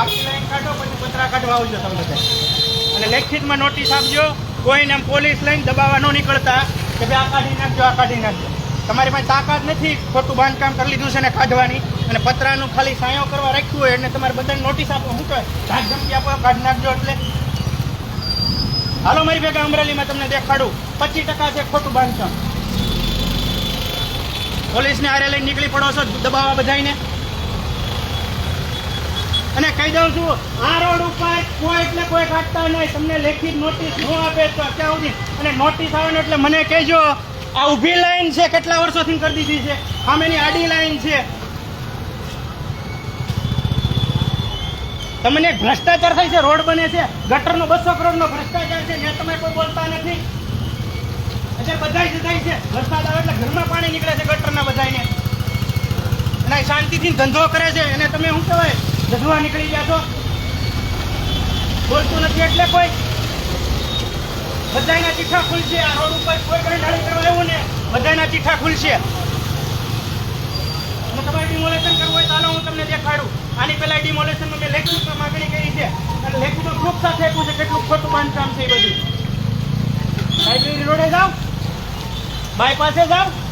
આખી લાઈન કાઢો, પછી પતરા કાઢવા આવજો તમે અને લેખિતમાં નોટિસ આપજો કોઈને પોલીસ લઈને દબાવવા ન નીકળતા, કે ભાઈ આ કાઢી નાખજો, આ કાઢી નાખજો. તમારી પાસે તાકાત નથી ખોટું બાંધકામ કરી લીધું છે ને કાઢવાની, અને પતરાનું ખાલી સાયો કરવા રાખ્યું હોય એટલે તમારે બધાને નોટિસ આપો શું કહે ધાક ધમકી આપો, કાઢી નાખજો એટલે. હાલો મારી ભેગા અમરેલીમાં તમને દેખાડું. પચીસ ટકા છે ખોટું બાંધકામ. પોલીસને આરે લઈને નીકળી પડો છો, દબાવવા બધાને અને કહી દઉં છું, આ રોડ ઉપર કોઈ એટલે કોઈ કાઢતા નહીં. તમને લેખિત નોટિસ ન આપે તો અત્યાર સુધી. અને નોટિસ આવે ને એટલે મને કહેજો, આ ઊભી લાઈન છે, કેટલા વર્ષોથી કરી દીધી છે? સામેની આડી લાઈન છે. તમને ભ્રષ્ટાચાર થાય છે, રોડ બને છે. ગટરનો બસો કરોડનો ભ્રષ્ટાચાર છે ને તમે કોઈ બોલતા નથી. અત્યારે બધાય થાય છે. વરસાદ આવે એટલે ઘરમાં પાણી નીકળે છે ગટરના બધાયને. અને શાંતિથી ધંધો કરે છે. એને તમે શું કહેવાય? જધવા નીકળી ગયા છો? બોલતું નથી એટલે કોઈ? બધાયના ચીઠા ખુલશે. આ રોડ ઉપર કોઈ પણ ડાળી કરવા આવ્યું ને, બધાયના ચીઠા ખુલશે. તમારે ડિમોલેશન કરવું હોય હાલો હું તમને દેખાડું. આની પહેલા ડિમોલેશનમાં મેં લેખિતમાં માગણી કરી છે. અને લેખિતમાં ખૂબ સાથે આપ્યું છે, કેટલું ખોટું બાંધકામ છે બધું. લાઇબ્રેરી રોડે જાઓ. બાયપાસે જાઓ.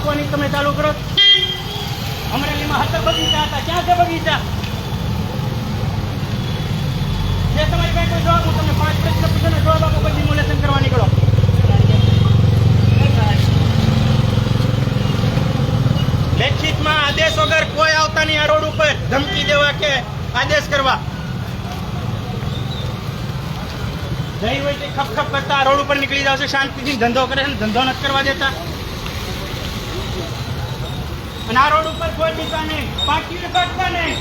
ઠોકવાની તમે ચાલુ કરો. અમરેલીમાં હતા બગીચા હતા, ક્યાં છે બગીચા? જે તમારી પાસે જવાબ હું તમને પાંચ પ્રશ્ન પૂછો જવાબ આપો, પછી મૂલ્યાંકન કરવા નીકળો. આદેશ વગર કોઈ આવતા નહીં આ રોડ ઉપર ધમકી દેવા કે આદેશ કરવા. જઈ હોય તે ખપ ખપ કરતા રોડ ઉપર નીકળી જાવ શાંતિથી ધંધો કરે છે ધંધો નથી કરવા દેતા. અને આ રોડ ઉપર કોઈ દીતા નહીં પાટીને કાઢતા નહીં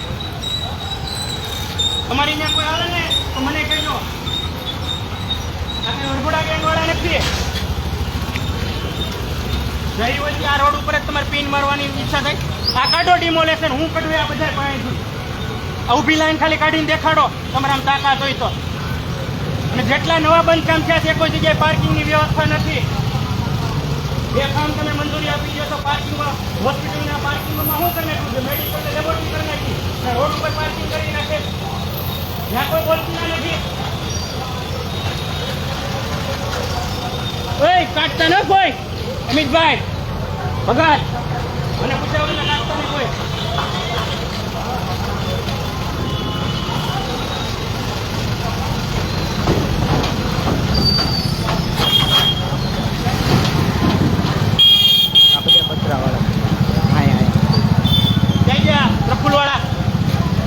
તમારી ત્યાં કોઈ આવે ને, તો મને કહેજો. આપણે વરઘોડા ગેંગ વાળા નથી. જઈ હોય આ રોડ ઉપર જ તમારે પિન મારવાની ઈચ્છા થાય. આ કાઢો ડિમોલેશન હું કાઢું આ બધા પાસેથી. આ ઊભી લાઈન ખાલી કાઢીને દેખાડો, તમારે આમ તાકાત હોય તો. અને જેટલા નવા બંધકામ થયા છે કોઈ જગ્યાએ પાર્કિંગની વ્યવસ્થા નથી. કામ તમે મંજૂરી આપી દો તો પાર્કિંગમાં, હોસ્પિટલના પાર્કિંગમાં શું કરી નાખ્યું? છે મેડિકલ લેબોરેટરી કરી નાખી. અને રોડ ઉપર પાર્કિંગ કરી નાખે. જ્યાં કોઈ બોલતી નથી. કાઢતા ન કોઈ અમિતભાઈ, ભગત. મને પૂછાવું એટલે કાઢતા નહીં કોઈ જઈ ગયા પ્રફુલ્લવાળા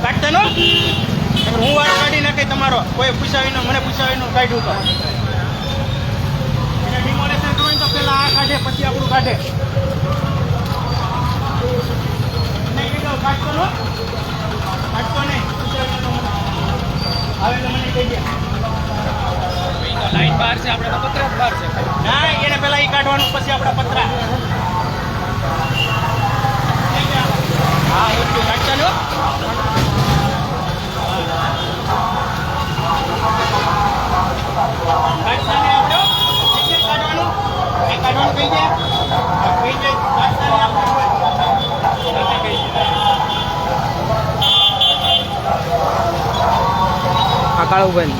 કાઢતા નો નકર હું વાળો તમારો કોઈ પૂછાવીને મને પૂછાવીને કાઢ્યું તો. એને ડિમોલેશન કરવું તો પહેલા આ કાઢે પછી આપણું કાઢે. કાઢતો નો. કાઢતો નહીં પૂછાવીને મને. આવે તો મને કહી દે. લાઈન બહાર છે આપણે પત્ર બહાર છે. ના એને પહેલા એ કાઢવાનું પછી આપણા પતરા હા ઓકે કાઢતા નો કાઢતા ને આપણે એટલે કાઢવાનું એ કાઢવાનું કહી દે હા, કહી દે કાઢતા ને આપણે એટલે કહી દે આ કાળુભાઈ ઘણું કાઢવા બાઢવા નથી શાંતિ ધંધો કરો ધંધો કરો તમારે પેટ તમે કઈ કરોડોની કમાણી નથી કરતા આમાં તમારે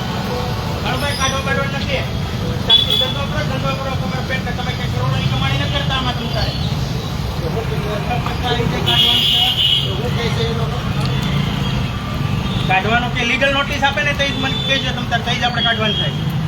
કાઢવાનું કે લીગલ નોટિસ આપે ને તો મને કહેજો, તમે તાર થઈ જ આપણે કાઢવાનું થાય.